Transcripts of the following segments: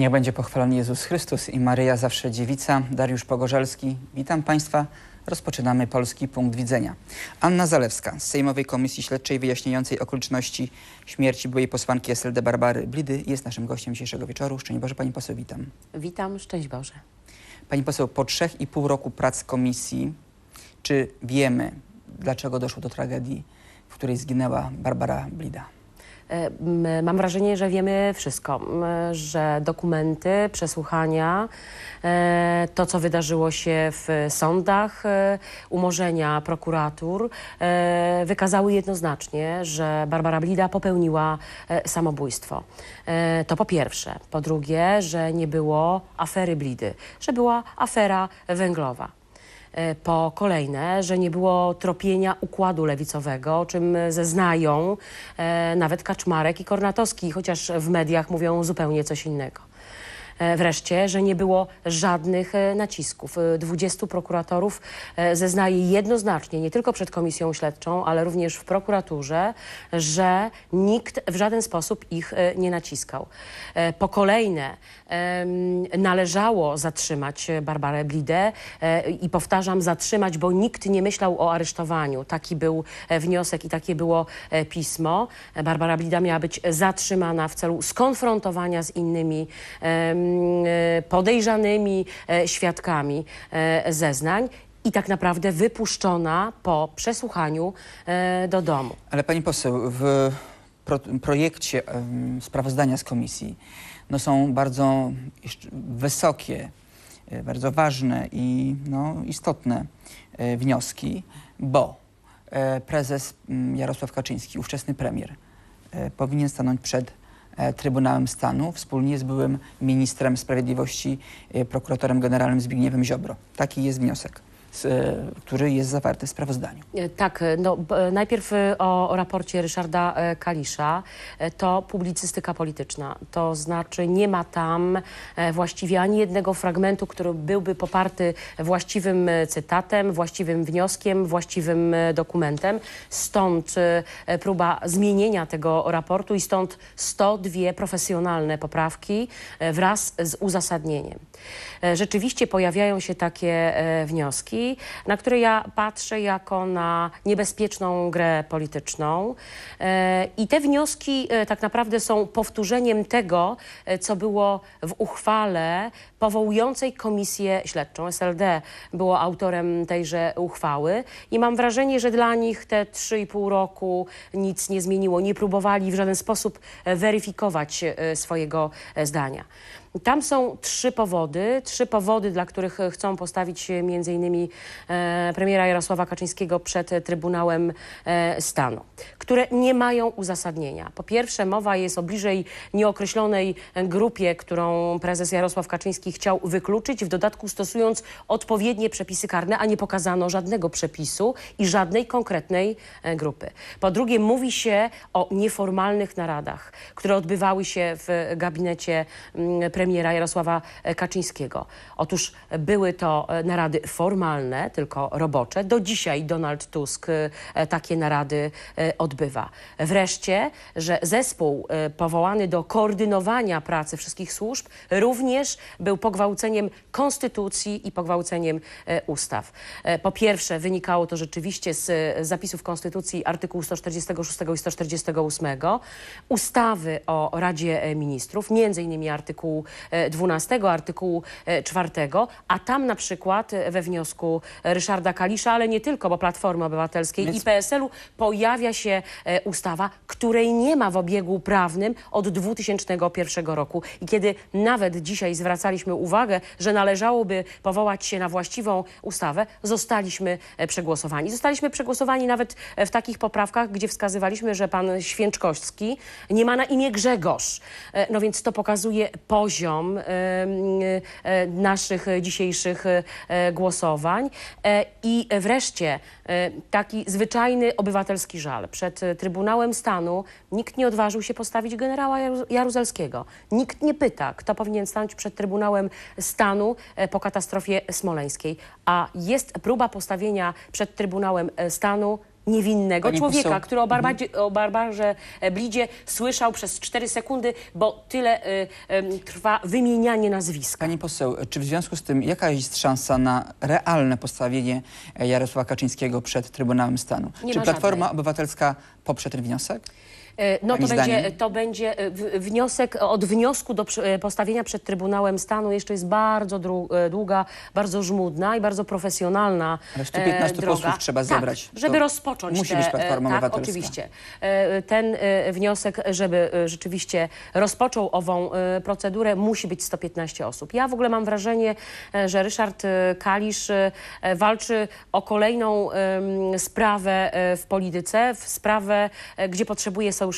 Niech będzie pochwalony Jezus Chrystus i Maryja zawsze dziewica. Dariusz Pogorzelski. Witam Państwa. Rozpoczynamy Polski Punkt Widzenia. Anna Zalewska z Sejmowej Komisji Śledczej wyjaśniającej okoliczności śmierci byłej posłanki SLD Barbary Blidy jest naszym gościem dzisiejszego wieczoru. Szczęść Boże Pani Poseł, witam. Witam, szczęść Boże. Pani Poseł, po trzech i pół roku prac komisji, czy wiemy, dlaczego doszło do tragedii, w której zginęła Barbara Blida? E, Mam wrażenie, że wiemy wszystko, że dokumenty, przesłuchania, e, to co wydarzyło się w sądach, e, umorzenia prokuratur wykazały jednoznacznie, że Barbara Blida popełniła samobójstwo. To po pierwsze. Po drugie, że nie było afery Blidy, że była afera węglowa. E, Po kolejne, że nie było tropienia układu lewicowego, o czym zeznają e, nawet Kaczmarek i Kornatowski, chociaż w mediach mówią zupełnie coś innego. E, Wreszcie, że nie było żadnych e, nacisków. E, 20 prokuratorów e, zeznaje jednoznacznie, nie tylko przed komisją śledczą, ale również w prokuraturze, że nikt w żaden sposób ich nie naciskał. Po kolejne, należało zatrzymać Barbarę Blidę i powtarzam, zatrzymać, bo nikt nie myślał o aresztowaniu. Taki był wniosek i takie było pismo. Barbara Blida miała być zatrzymana w celu skonfrontowania z innymi podejrzanymi e, świadkami e, zeznań i tak naprawdę wypuszczona po przesłuchaniu e, do domu. Ale Pani Poseł, w pro, projekcie sprawozdania z komisji no, są bardzo wysokie, e, bardzo ważne i no, istotne e, wnioski, bo e, prezes m, Jarosław Kaczyński, ówczesny premier, e, powinien stanąć przed e, Trybunałem Stanu wspólnie z byłym ministrem sprawiedliwości, e, prokuratorem generalnym Zbigniewem Ziobro. Taki jest wniosek, e, który jest zawarty w sprawozdaniu. E, Tak, e, no, e, najpierw e, o, o raporcie Ryszarda e, Kalisza. E, To publicystyka polityczna. To znaczy nie ma tam e, właściwie ani jednego fragmentu, który byłby poparty właściwym e, cytatem, właściwym wnioskiem, właściwym e, dokumentem. Stąd e, e, próba zmienienia tego raportu i stąd 102 profesjonalne poprawki e, wraz z uzasadnieniem. E, Rzeczywiście pojawiają się takie e, na które ja patrzę jako na niebezpieczną grę polityczną. E, I te wnioski e, tak naprawdę są powtórzeniem tego, e, co było w uchwale powołującej komisję śledczą. SLD było autorem tejże uchwały i mam wrażenie, że dla nich te 3,5 roku nic nie zmieniło. Nie próbowali w żaden sposób weryfikować swojego zdania. Tam są trzy powody, trzy powody, dla których e, chcą postawić między innymi e, premiera Jarosława Kaczyńskiego przed Trybunałem e, Stanu, które nie mają uzasadnienia. Po pierwsze, mowa jest o bliżej nieokreślonej grupie, którą prezes Jarosław Kaczyński chciał wykluczyć, w dodatku stosując odpowiednie przepisy karne, a nie pokazano żadnego przepisu i żadnej konkretnej grupy. Po drugie, mówi się o nieformalnych naradach, które odbywały się w gabinecie mm, premiera Jarosława e, Kaczyńskiego. Otóż były to e, narady formalne, tylko robocze. Do dzisiaj Donald Tusk e, takie narady odbywa. Wreszcie, że zespół powołany do koordynowania pracy wszystkich służb również był pogwałceniem konstytucji i pogwałceniem ustaw. Po pierwsze, wynikało to rzeczywiście z zapisów konstytucji artykułu 146 i 148, ustawy o Radzie Ministrów, między innymi artykułu 12, artykułu e, 4, a tam na przykład e, we wniosku Ryszarda Kalisza, ale nie tylko, bo Platformy Obywatelskiej Więc- i PSL-u pojawia się e, ustawa, której nie ma w obiegu prawnym od 2001 roku. I kiedy nawet dzisiaj zwracaliśmy uwagę, że należałoby powołać się na właściwą ustawę, zostaliśmy e, przegłosowani. Zostaliśmy przegłosowani nawet e, w takich poprawkach, gdzie wskazywaliśmy, że pan Święczkowski nie ma na imię Grzegorz. E, No więc to pokazuje poziom e, m, e, naszych dzisiejszych e, głosowań. E, I wreszcie taki zwyczajny obywatelski żal. Przed Trybunałem Stanu nikt nie odważył się postawić generała Jaru- Jaruzelskiego. Nikt nie pyta, kto powinien stanąć przed Trybunałem Stanu po katastrofie smoleńskiej. A jest próba postawienia przed Trybunałem Stanu niewinnego Pani człowieka, poseł, który o, Barbadzie, o Barbarze e, Blidzie słyszał przez 4 sekundy, bo tyle y, em, trwa wymienianie nazwiska. Pani poseł, czy w związku z tym jaka jest szansa na realne postawienie e, Jarosława Kaczyńskiego przed Trybunałem Stanu? Nie czy ma Platforma żadnej. Obywatelska poprze ten wniosek? E, No Pani to będzie, to będzie e, wniosek, od wniosku do e, postawienia przed Trybunałem Stanu jeszcze jest bardzo długa, bardzo żmudna i bardzo profesjonalna Ale 115 e, droga. posłów trzeba zebrać. Tak, żeby To rozpocząć musi te, być Platforma tak, Obywatelska. oczywiście. Ten wniosek, żeby rzeczywiście rozpoczął ową procedurę, musi być 115 osób. Ja w ogóle mam wrażenie, że Ryszard Kalisz walczy o kolejną sprawę w polityce, w sprawę, gdzie potrzebuje sojusznika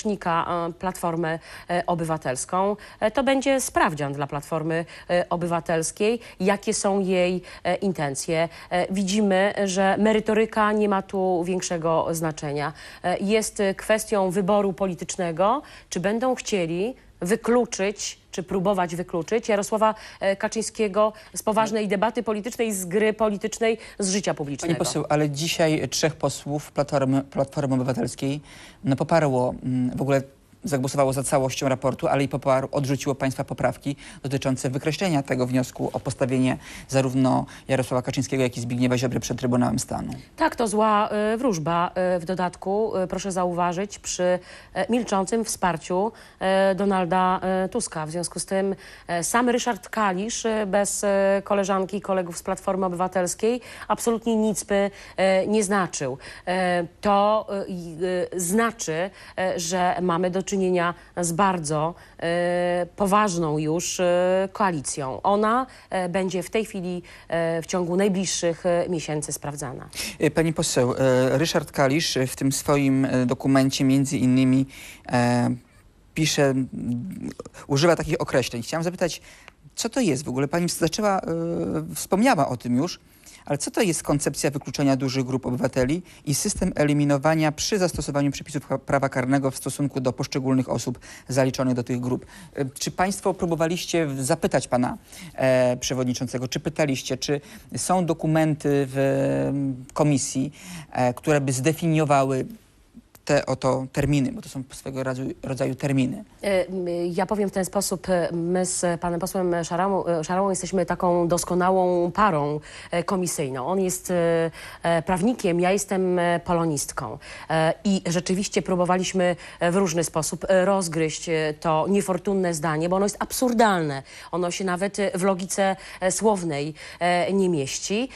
e, Platformę e, Obywatelską. E, To będzie sprawdzian dla Platformy Obywatelskiej, jakie są jej intencje. Widzimy, że merytoryka nie ma tu większego znaczenia. Jest kwestią wyboru politycznego, czy będą chcieli wykluczyć, czy próbować wykluczyć Jarosława e, Kaczyńskiego z poważnej debaty politycznej, z gry politycznej, z życia publicznego. Pani poseł, ale dzisiaj trzech posłów Platformy, Platformy Obywatelskiej no, poparło, mm, w ogóle zagłosowało za całością raportu, ale i poparło, odrzuciło państwa poprawki dotyczące wykreślenia tego wniosku o postawienie zarówno Jarosława Kaczyńskiego, jak i Zbigniewa Ziobry przed Trybunałem Stanu. Tak, to zła y, wróżba. Y, w dodatku, y, proszę zauważyć, przy milczącym wsparciu Donalda Tuska. W związku z tym sam Ryszard Kalisz bez koleżanki i kolegów z Platformy Obywatelskiej absolutnie nic by nie znaczył. To znaczy, że mamy do czynienia z bardzo y, poważną już y, koalicją. Ona y, będzie w tej chwili w ciągu najbliższych miesięcy sprawdzana. E, Pani poseł, e, Ryszard Kalisz e, w tym swoim e, dokumencie między innymi e, pisze, używa takich określeń. Chciałam zapytać, co to jest w ogóle? Pani zaczęła, e, wspomniała o tym już, ale co to jest koncepcja wykluczenia dużych grup obywateli i system eliminowania przy zastosowaniu przepisów prawa karnego w stosunku do poszczególnych osób zaliczonych do tych grup? E, Czy Państwo próbowaliście zapytać Pana e, Przewodniczącego, czy pytaliście, czy są dokumenty w em, komisji, e, które by zdefiniowały te oto terminy, bo to są swego rodzaju, terminy. E, Ja powiem w ten sposób, e, my z panem posłem e, Szaramą jesteśmy taką doskonałą parą komisyjną. On jest prawnikiem, ja jestem polonistką. I rzeczywiście próbowaliśmy w różny sposób rozgryźć to niefortunne zdanie, bo ono jest absurdalne. Ono się nawet w logice słownej nie mieści.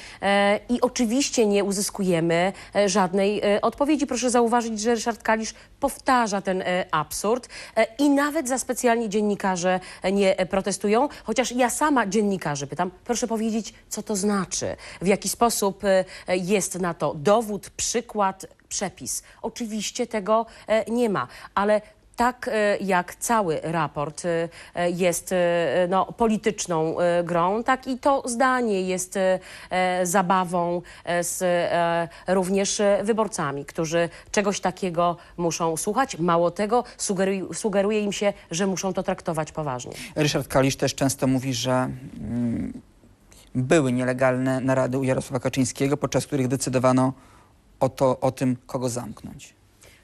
I oczywiście nie uzyskujemy żadnej odpowiedzi. Proszę zauważyć, że Ryszard Kalisz powtarza ten e, absurd e, i nawet za specjalnie dziennikarze e, nie protestują, chociaż ja sama dziennikarzy pytam, proszę powiedzieć, co to znaczy, w jaki sposób jest na to dowód, przykład, przepis. Oczywiście tego nie ma, ale tak e, jak cały raport e, jest e, no, polityczną grą, tak i to zdanie jest zabawą z również wyborcami, którzy czegoś takiego muszą słuchać. Mało tego, sugeruje, sugeruje im się, że muszą to traktować poważnie. Ryszard Kalisz też często mówi, że mm, były nielegalne narady u Jarosława Kaczyńskiego, podczas których decydowano o, to, o tym, kogo zamknąć.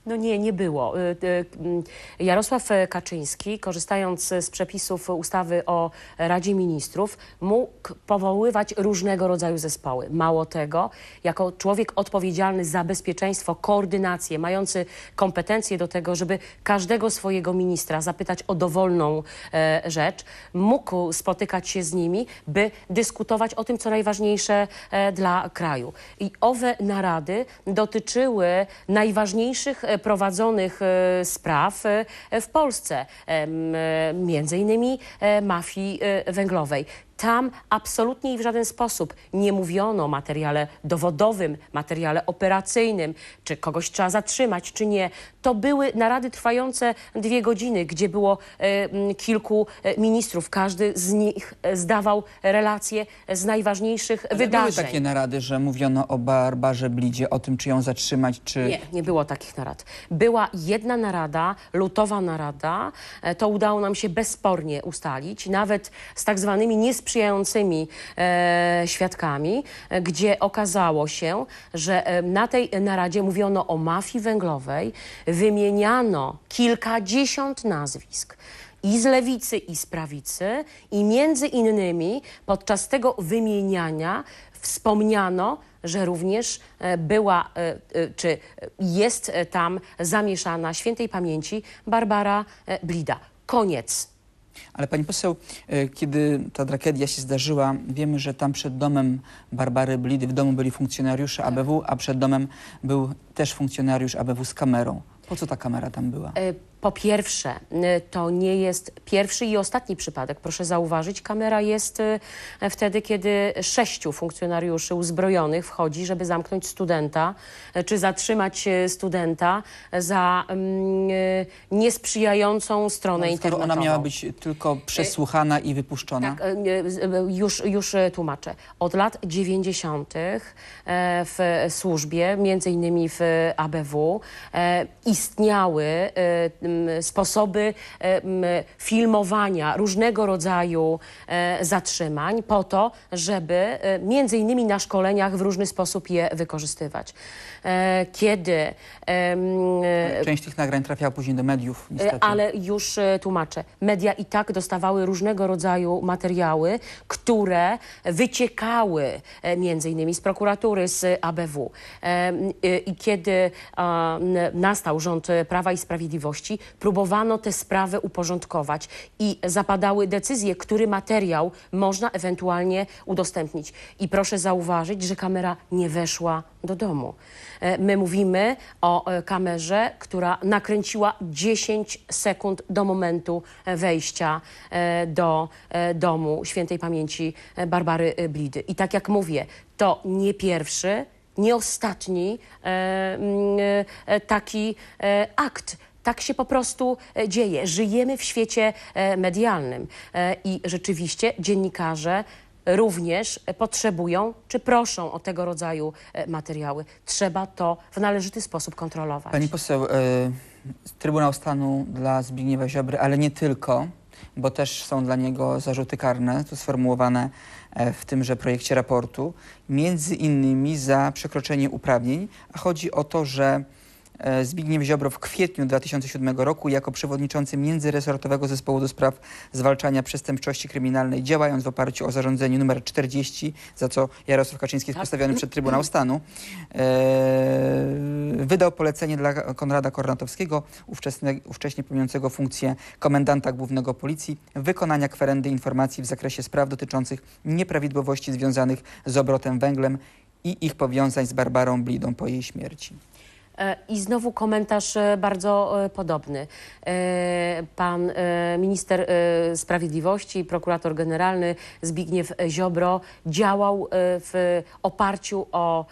No nie, nie było. Y, y, mm, Jarosław e, Kaczyński, korzystając z przepisów ustawy o Radzie Ministrów, mógł powoływać różnego rodzaju zespoły. Mało tego, jako człowiek odpowiedzialny za bezpieczeństwo, koordynację, mający kompetencje do tego, żeby każdego swojego ministra zapytać o dowolną e, rzecz, mógł spotykać się z nimi, by dyskutować o tym, co najważniejsze e, dla kraju. I owe narady dotyczyły najważniejszych e, prowadzonych e, spraw e, w Polsce, e, między innymi e, mafii e, węglowej. Tam absolutnie i w żaden sposób nie mówiono o materiale dowodowym, materiale operacyjnym, czy kogoś trzeba zatrzymać, czy nie. To były narady trwające dwie godziny, gdzie było e, kilku e, ministrów. Każdy z nich e, zdawał relacje z najważniejszych Ale Były wydarzeń. takie narady, że mówiono o Barbarze Blidzie, o tym, czy ją zatrzymać, czy... Nie, nie było takich narad. Była jedna narada, lutowa narada. To udało nam się bezspornie ustalić, nawet z tak zwanymi niesprzyjającymi niesprzyjającymi e, świadkami, e, gdzie okazało się, że e, na tej naradzie mówiono o mafii węglowej, wymieniano kilkadziesiąt nazwisk i z lewicy, i z prawicy, i między innymi podczas tego wymieniania wspomniano, że również e, była, e, e, czy jest e, tam zamieszana świętej pamięci Barbara e, Blida. Koniec. Ale pani poseł, e, kiedy ta tragedia się zdarzyła, wiemy, że tam przed domem Barbary Blidy w domu byli funkcjonariusze ABW, a przed domem był też funkcjonariusz ABW z kamerą. Po co ta kamera tam była? Po pierwsze, e, to nie jest pierwszy i ostatni przypadek. Proszę zauważyć, kamera jest e, wtedy, kiedy sześciu funkcjonariuszy uzbrojonych wchodzi, żeby zamknąć studenta, e, czy zatrzymać studenta za mm, niesprzyjającą stronę No, internetową. ona miała być tylko przesłuchana i wypuszczona? Tak, już, już tłumaczę. Od lat 90. e, w służbie, między innymi w ABW, e, istniały sposoby filmowania różnego rodzaju e, zatrzymań po to, żeby e, między innymi na szkoleniach w różny sposób je wykorzystywać. E, Kiedy Część tych nagrań trafiała później do mediów, niestety. Ale już tłumaczę. Media i tak dostawały różnego rodzaju materiały, które wyciekały między innymi z prokuratury, z ABW. I kiedy nastał rząd Prawa i Sprawiedliwości, próbowano te sprawy uporządkować i zapadały decyzje, który materiał można ewentualnie udostępnić. I proszę zauważyć, że kamera nie weszła do domu. E, My mówimy o e, kamerze, która nakręciła 10 sekund do momentu e, wejścia do domu świętej pamięci Barbary Blidy. I tak jak mówię, to nie pierwszy, nie ostatni mm, taki akt. Tak się po prostu e, dzieje. Żyjemy w świecie e, medialnym e, i rzeczywiście dziennikarze również potrzebują czy proszą o tego rodzaju materiały. Trzeba to w należyty sposób kontrolować. Pani poseł, Trybunał Stanu dla Zbigniewa Ziobry, ale nie tylko, bo też są dla niego zarzuty karne, to sformułowane w tymże projekcie raportu, między innymi za przekroczenie uprawnień, a chodzi o to, że Zbigniew Ziobro w kwietniu 2007 roku jako przewodniczący międzyresortowego zespołu do spraw zwalczania przestępczości kryminalnej, działając w oparciu o zarządzenie nr 40, za co Jarosław Kaczyński jest Tak. postawiony przed Trybunał Stanu, e, wydał polecenie dla Konrada Kornatowskiego, ówczesne, ówcześnie pełniącego funkcję komendanta głównego policji, wykonania kwerendy informacji w zakresie spraw dotyczących nieprawidłowości związanych z obrotem węglem i ich powiązań z Barbarą Blidą po jej śmierci. I znowu komentarz e, bardzo e, podobny. E, Pan minister sprawiedliwości, prokurator generalny Zbigniew Ziobro działał w oparciu o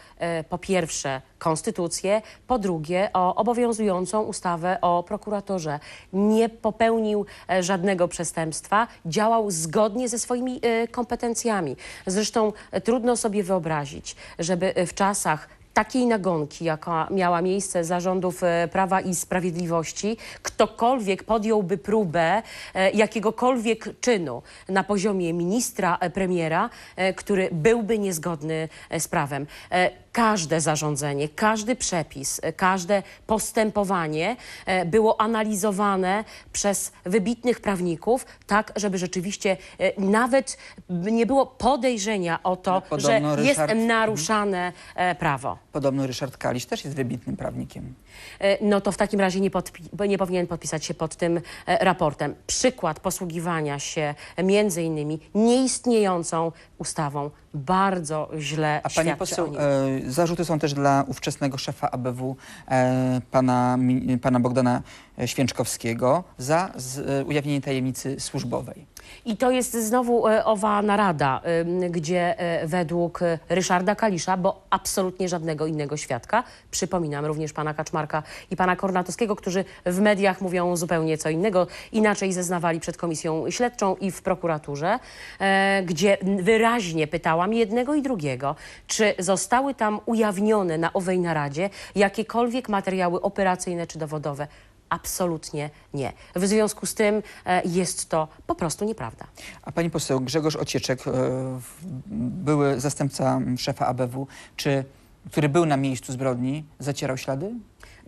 po pierwsze konstytucję, po drugie o obowiązującą ustawę o prokuratorze. Nie popełnił żadnego przestępstwa, działał zgodnie ze swoimi kompetencjami. Zresztą trudno sobie wyobrazić, żeby w czasach takiej nagonki, jaka miała miejsce za rządów e, Prawa i Sprawiedliwości, ktokolwiek podjąłby próbę e, jakiegokolwiek czynu na poziomie ministra, e, premiera, który byłby niezgodny z prawem. Każde zarządzenie, każdy przepis, e, każde postępowanie e, było analizowane przez wybitnych prawników, tak, żeby rzeczywiście e, nawet nie było podejrzenia o to, No, że podobno jest Ryszard- naruszane prawo. Podobno Ryszard Kalisz też jest wybitnym prawnikiem. E, No to w takim razie nie, nie powinien podpisać się pod tym e, raportem. Przykład posługiwania się między innymi nieistniejącą ustawą bardzo źle A pani poseł, e, zarzuty są też dla ówczesnego szefa ABW, e, pana, mi- pana Bogdana e, Święczkowskiego, za z, e, ujawnienie tajemnicy służbowej. I to jest znowu e, owa narada, gdzie e, według Ryszarda Kalisza, bo absolutnie żadnego innego świadka, przypominam również pana Kaczmarka i pana Kornatowskiego, którzy w mediach mówią zupełnie co innego, inaczej zeznawali przed komisją śledczą i w prokuraturze, e, gdzie wyraźnie pytałam jednego i drugiego, czy zostały tam ujawnione na owej naradzie jakiekolwiek materiały operacyjne czy dowodowe. Absolutnie nie. W związku z tym e, jest to po prostu nieprawda. A pani poseł Grzegorz Ocieczek, e, były zastępca szefa ABW, czy, który był na miejscu zbrodni, zacierał ślady?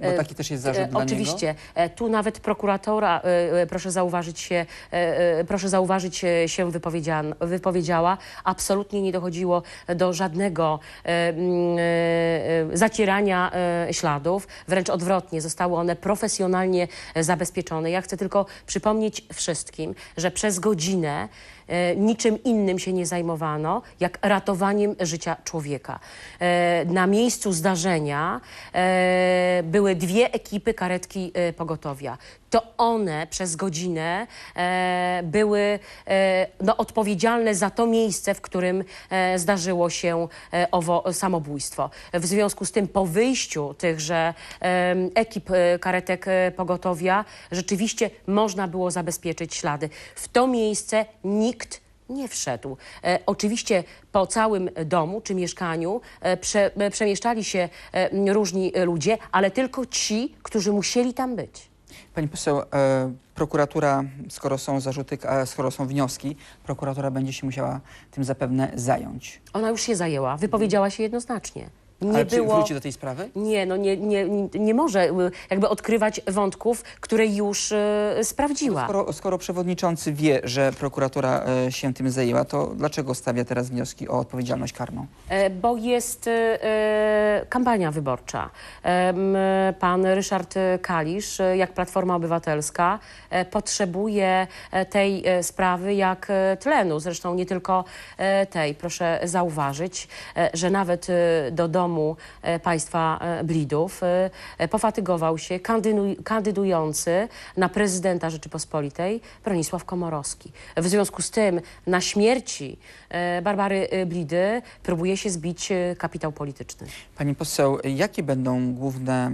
Bo E, taki też jest zarzut E, dla niego. Oczywiście. E, Tu nawet prokuratora, e, proszę zauważyć się, proszę zauważyć się wypowiedziała. Absolutnie nie dochodziło do żadnego zacierania śladów. Wręcz odwrotnie, zostały one profesjonalnie zabezpieczone. Ja chcę tylko przypomnieć wszystkim, że przez godzinę niczym innym się nie zajmowano, jak ratowaniem życia człowieka. E, Na miejscu zdarzenia e, były dwie ekipy karetki e, pogotowia. To one przez godzinę e, były e, no, odpowiedzialne za to miejsce, w którym e, zdarzyło się e, owo samobójstwo. W związku z tym po wyjściu tychże e, ekip e, karetek e, pogotowia rzeczywiście można było zabezpieczyć ślady. W to miejsce nikt nie wszedł. E, oczywiście po całym domu czy mieszkaniu e, prze, e, przemieszczali się e, różni e, ludzie, ale tylko ci, którzy musieli tam być. Pani poseł, e, prokuratura, skoro są zarzuty, a skoro są wnioski, prokuratura będzie się musiała tym zapewne zająć. Ona już się zajęła, wypowiedziała się jednoznacznie. Nie Ale było. wróci do tej sprawy? Nie, no nie, nie, nie, może y, jakby odkrywać wątków, które już y, sprawdziła. Skoro, skoro przewodniczący wie, że prokuratura e, się tym zajęła, to dlaczego stawia teraz wnioski o odpowiedzialność karną? E, Bo jest e, kampania wyborcza. Pan Ryszard Kalisz, jak Platforma Obywatelska, e, potrzebuje tej sprawy jak tlenu. Zresztą nie tylko tej. Proszę zauważyć, że nawet do domu e, państwa e, Blidów e, pofatygował się kandydu- kandydujący na prezydenta Rzeczypospolitej Bronisław Komorowski. W związku z tym na śmierci Barbary Blidy próbuje się zbić kapitał polityczny. Pani poseł, jakie będą główne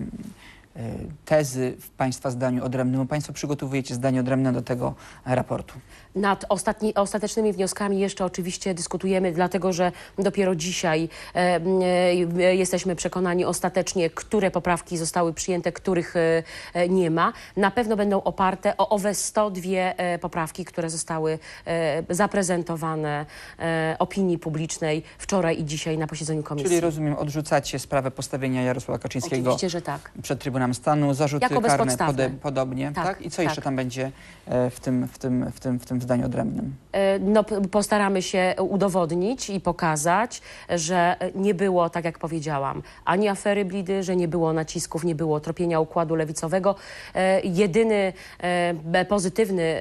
tezy w Państwa zdaniu odrębnym? Państwo przygotowujecie zdanie odrębne do tego raportu. Nad ostatni, ostatecznymi wnioskami jeszcze oczywiście dyskutujemy, dlatego że dopiero dzisiaj e, e, jesteśmy przekonani ostatecznie, które poprawki zostały przyjęte, których e, e, nie ma. Na pewno będą oparte o owe 102 e, poprawki, które zostały e, zaprezentowane e, opinii publicznej wczoraj i dzisiaj na posiedzeniu komisji. Czyli rozumiem, odrzucacie sprawę postawienia Jarosława Kaczyńskiego Oczywiście, że tak. przed Trybunałem Stanu, zarzuty Jako karne podobnie, tak, Tak, I co tak. jeszcze tam będzie e, w tym, w tym, w tym, w tym zdaniu odrębnym? E, No, postaramy się udowodnić i pokazać, że nie było, tak jak powiedziałam, ani afery Blidy, że nie było nacisków, nie było tropienia układu lewicowego. E, Jedyny e, pozytywny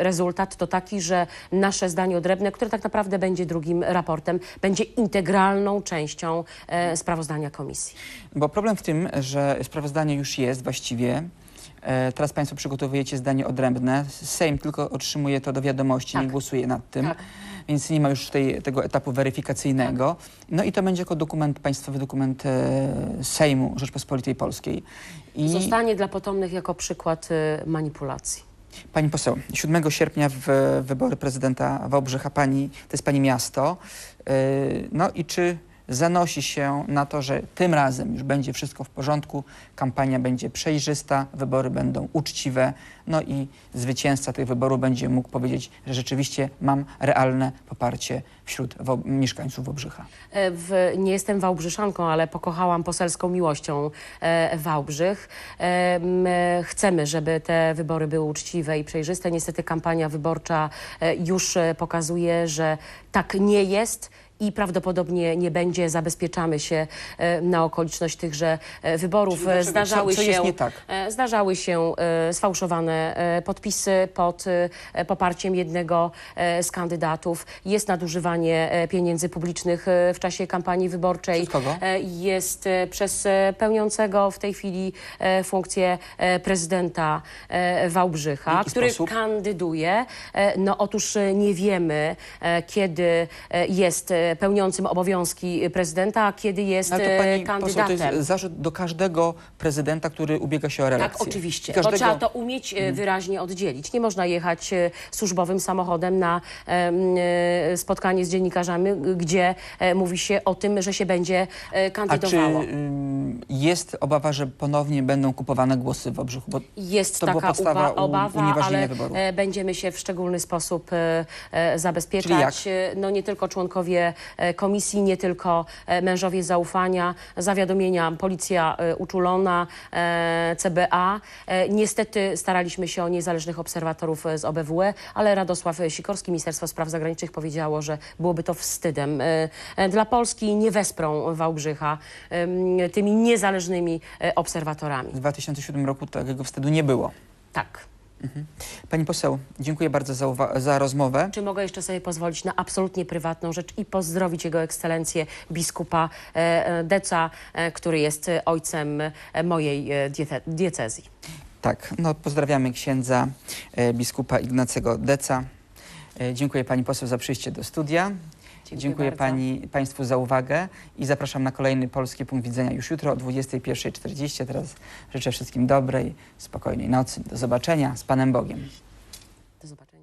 rezultat to taki, że nasze zdanie odrębne, które tak naprawdę będzie drugim raportem, będzie integralną częścią sprawozdania komisji. Bo problem w tym, że sprawozdanie już jest właściwie. E, Teraz Państwo przygotowujecie zdanie odrębne. Sejm tylko otrzymuje to do wiadomości, nie Tak. głosuje nad tym. Tak. Więc nie ma już tej, tego etapu weryfikacyjnego. No i to będzie jako dokument, państwowy dokument e, Sejmu Rzeczpospolitej Polskiej. I Zostanie dla potomnych jako przykład e, manipulacji. Pani poseł, 7 sierpnia w wybory prezydenta Wałbrzycha pani, to jest pani miasto. No i czy zanosi się na to, że tym razem już będzie wszystko w porządku, kampania będzie przejrzysta, wybory będą uczciwe, no i zwycięzca tych wyborów będzie mógł powiedzieć, że rzeczywiście mam realne poparcie wśród mieszkańców Wałbrzycha. E, W, nie jestem Wałbrzyszanką, ale pokochałam poselską miłością e, Wałbrzych. E, e, chcemy, żeby te wybory były uczciwe i przejrzyste. Niestety kampania wyborcza e, już pokazuje, że tak nie jest. I prawdopodobnie nie będzie. Zabezpieczamy się e, na okoliczność tychże e, wyborów. Czyli? Zdarzały Co- co się, tak? e, zdarzały się sfałszowane podpisy pod poparciem jednego z kandydatów. Jest nadużywanie pieniędzy publicznych w czasie kampanii wyborczej. Przez kogo? Jest przez pełniącego w tej chwili funkcję prezydenta Wałbrzycha, który sposób? kandyduje. No otóż nie wiemy, kiedy jest pełniącym obowiązki prezydenta, a kiedy jest Ale to e, pani poseł, to kandydatem. jest zarzut do każdego prezydenta, który ubiega się o reelekcję. Tak, oczywiście. Każdego... Bo trzeba to umieć e, wyraźnie oddzielić. Nie można jechać e, służbowym samochodem na spotkanie z dziennikarzami, gdzie mówi się o tym, że się będzie e, A czy kandydowało. jest obawa, że ponownie będą kupowane głosy w Obrzychu, bo Jest To była taka podstawa obawa, ale wyborów. e, będziemy się w szczególny sposób zabezpieczać. No nie tylko członkowie komisji, nie tylko e, mężowie zaufania, zawiadomienia policja e, uczulona, e, CBA. E, Niestety staraliśmy się o niezależnych obserwatorów e, z OBWE, ale Radosław Sikorski, Ministerstwo Spraw Zagranicznych powiedziało, że byłoby to wstydem e, e, dla Polski nie wesprą Wałbrzycha tymi niezależnymi e, obserwatorami. w 2007 roku takiego wstydu nie było. Tak. Pani poseł, dziękuję bardzo za, za rozmowę. Czy mogę jeszcze sobie pozwolić na absolutnie prywatną rzecz i pozdrowić Jego Ekscelencję biskupa e, e, Deca, e, który jest ojcem mojej diecezji. Tak, no pozdrawiamy księdza biskupa Ignacego Deca. Dziękuję pani poseł za przyjście do studia. Dziękuję, bardzo. pani, Państwu za uwagę i zapraszam na kolejny Polski Punkt Widzenia już jutro o 21.40. Teraz życzę wszystkim dobrej, spokojnej nocy. Do zobaczenia z Panem Bogiem. Do zobaczenia.